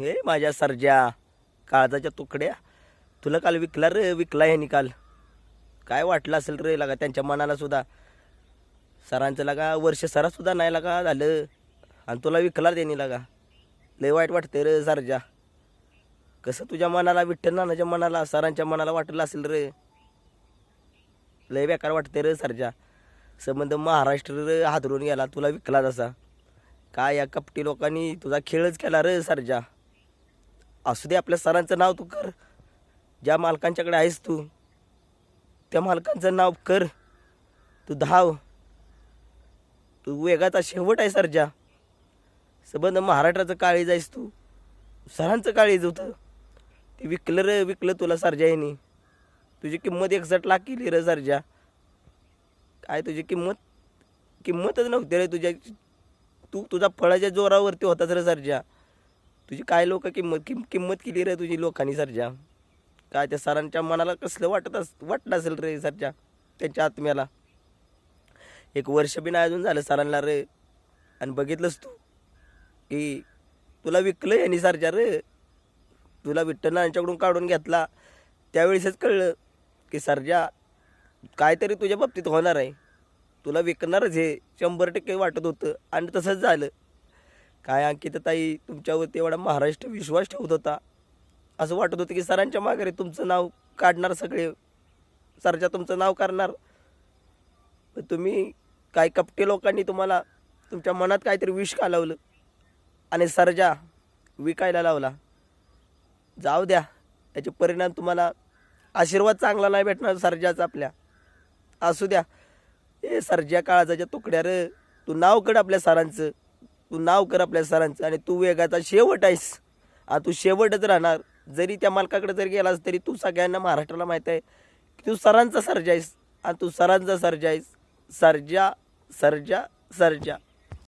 हे माझ्या सरजा काळजाच्या तुकड्या. तुला काल विकला रे विकला ह्यानी काल. काय वाटलं असेल रे लागा त्यांच्या मनाला सुद्धा. सरांचं लागा वर्ष सरासुद्धा नाही लागा झालं. आणि तुला विकला त्यांनी लागा. लय वाईट वाटते रे सरजा कसं तुझ्या मनाला विठ्ठल नानाच्या मनाला सरांच्या मनाला वाटलं असेल रे. लय बेकार वाटते रे सरजा संबंध महाराष्ट्र रे हादरून गेला तुला विकला तसा काय या कपटी लोकांनी तुझा खेळच केला रे सरजा असू दे आपल्या सरांचं नाव तू कर. ज्या मालकांच्याकडे आहेस तू त्या मालकांचं नाव कर. तू धाव. तू वेगाचा शेवट आहे सरजा. सबंध महाराष्ट्राचं काळी जाईस तू. सरांचं काळीज होतं ते. विकलं रे विकलं तुला सरजा यांनी. तुझी किंमत एकसठ लाख केली रे सरजा. काय तुझी किंमत? किंमतच नव्हती रे तुझ्या तू तुझा फळाच्या जोरावरती होताच रे सरजा. तुझी काय लोक किंमत किम किंमत केली रे तुझी लोकांनी सरजा? काय त्या सरांच्या मनाला कसलं वाटत अस वाटलं असेल रे सरच्या त्यांच्या आत्म्याला? एक वर्ष बी नाही अजून झालं सरांना रे. आणि बघितलंस तू? की तुला विकलं यांनी सरजा रे. तुला विठ्ठलांच्याकडून काढून घेतला. त्यावेळेसच कळलं की सरजा काहीतरी तुझ्या बाबतीत होणार आहे. तुला विकणारच हे. शंभर टक्के वाटत होतं. आणि तसंच झालं. काय अंकितताई तुमच्यावरती एवढा महाराष्ट्र विश्वास ठेवत होता. असं वाटत होतं की सरांच्या माघारी तुमचं नाव काढणार सगळे. सरच्या तुमचं नाव करणार. तुम्ही काय कपटे लोकांनी तुम्हाला तुमच्या मनात काहीतरी विष घालवलं आणि सरजा विकायला लावला. जाऊ द्या याचे परिणाम तुम्हाला आशीर्वाद चांगला नाही भेटणार सरजाचा आपल्या. असू द्या. ए सरजा काळजाच्या तुकड्या र तू नाव कड आपल्या सरांचं. तू नाव कर आपल्या सरांचं आणि तू वेगाचा शेवट आहेस. आ तू शेवटच राहणार. जरी त्या मालकाकडे जरी गेलास तरी तू सगळ्यांना महाराष्ट्राला माहीत आहे. की तू सरांचा सर्जा आहेस. आणि तू सरांचा सर्जा आहेस. सर्जा सर्जा सर्जा.